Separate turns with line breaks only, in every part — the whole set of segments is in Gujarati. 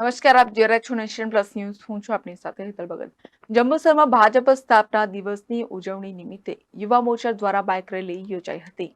નમસ્કાર, આપ જોઈ છો નેશન પ્લસ ન્યૂઝ. હું છું આપની સાથે હેતલ ભગત. જંબુસરમાં ભાજપ સ્થાપના દિવસની ઉજવણી નિમિત્તે યુવા મોરચા દ્વારા બાઇક રેલી યોજાઈ હતી.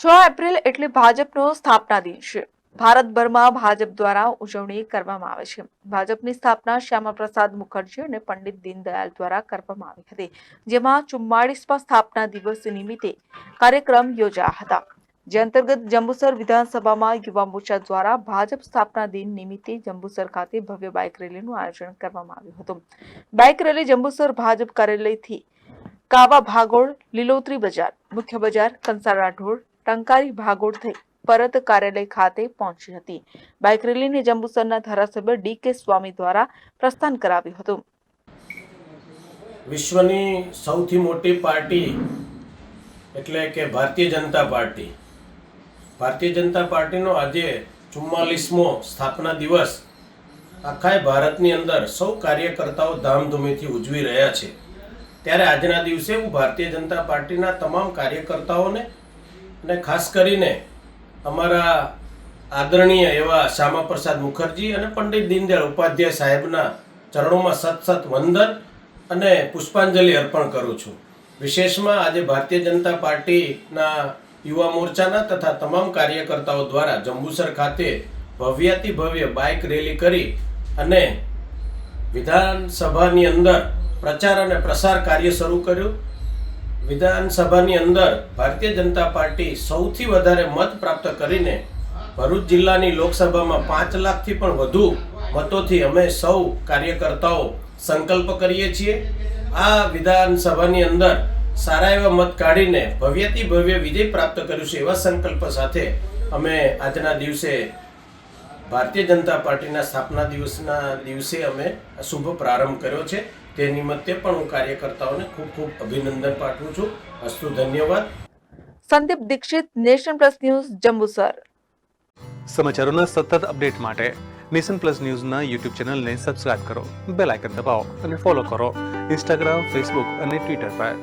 છ એપ્રિલ એટલે ભાજપનો સ્થાપના દિન છે. ભારતભરમાં ભાજપ દ્વારા ઉજવણી કરવામાં આવે છે. ભાજપની સ્થાપના શ્યામા પ્રસાદ મુખર્જી અને પંડિત દીનદયાલ દ્વારા કરવામાં આવી હતી, જેમાં ચુમ્માળીસમાં સ્થાપના દિવસ નિમિત્તે કાર્યક્રમ યોજાયા હતા. જે અંતર્ગત જંબુસર વિધાનસભામાં યુવા મોરચા દ્વારા ભાજપ સ્થાપના દિન નિમિત્તે જંબુસર ખાતે ભવ્ય બાઇક રેલીનું આયોજન કરવામાં આવ્યું હતું. બાઇક રેલી જંબુસર ભાજપ કાર્યાલયથી કાવા ભાગોળ, લીલોતરી બજાર, મુખ્ય બજાર, કંસારા ઢોળ ટંકારી ભાગોળ થઈ પરત કાર્યાલય ખાતે પહોંચી હતી. બાઇક રેલીને જંબુસરના ધારાસભ્ય ડી કે સ્વામી દ્વારા પ્રસ્થાન કરાવ્યું હતું.
વિશ્વની સૌથી મોટી પાર્ટી એટલે કે ભારતીય જનતા પાર્ટી ભારતીય જનતા પાર્ટીનો આજે ચુમ્માલીસમો સ્થાપના દિવસ આખાય ભારતની અંદર સૌ કાર્યકર્તાઓ ધામધૂમીથી ઉજવી રહ્યા છે. ત્યારે આજના દિવસે હું ભારતીય જનતા પાર્ટીના તમામ કાર્યકર્તાઓને અને ખાસ કરીને અમારા આદરણીય એવા શ્યામાપ્રસાદ મુખર્જી અને પંડિત દીનદયાળ ઉપાધ્યાય સાહેબના ચરણોમાં સત સત વંદન અને પુષ્પાંજલિ અર્પણ કરું છું. વિશેષમાં આજે ભારતીય જનતા પાર્ટીના યુવા મોરચાના તથા તમામ કાર્યકર્તાઓ દ્વારા જંબુસર ખાતે ભવ્યાતિ ભવ્ય બાઇક રેલી કરી અને વિધાનસભાની અંદર પ્રચાર અને પ્રસાર કાર્ય શરૂ કર્યું. વિધાનસભાની અંદર ભારતીય જનતા પાર્ટી સૌથી વધારે મત પ્રાપ્ત કરીને ભરૂચ જિલ્લાની લોકસભામાં પાંચ લાખથી પણ વધુ મતોથી અમે સૌ કાર્યકર્તાઓ સંકલ્પ કરીએ છીએ. આ વિધાનસભાની અંદર સારા એવા મત કાઢીને ભવ્યથી ભવ્ય વિજય પ્રાપ્ત કર્યું છે એવા સંકલ્પ સાથે અમે આજના દિવસે ભારતીય જનતા પાર્ટીના સ્થાપના દિવસના દિવસે અમે શુભ પ્રારંભ કર્યો છે. તે નિમિત્તે પણ હું કાર્યકર્તાઓને ખૂબ ખૂબ અભિનંદન પાઠવું છું. અસ્તુ ધન્યવાદ.
Sandeep Dixit nation plus news Jambusar.
સમાચારોના સતત અપડેટ માટે નેશન પ્લસ ન્યૂઝના યુટ્યુબ ચેનલને સબસ્ક્રાઇબ કરો બેલ આઇકન દબાવો અને ફોલો કરો. ઇન્સ્ટાગ્રામ ફેસબુક અને ટ્વિટર પર.